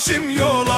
Başım başım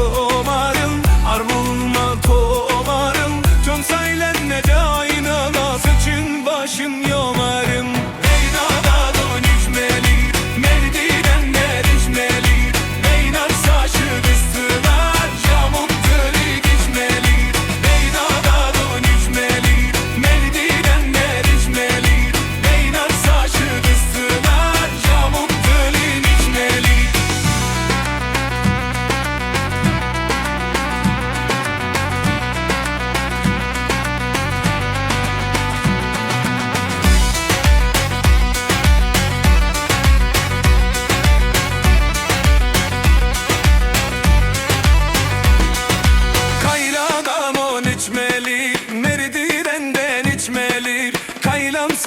oh.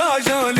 İçmeli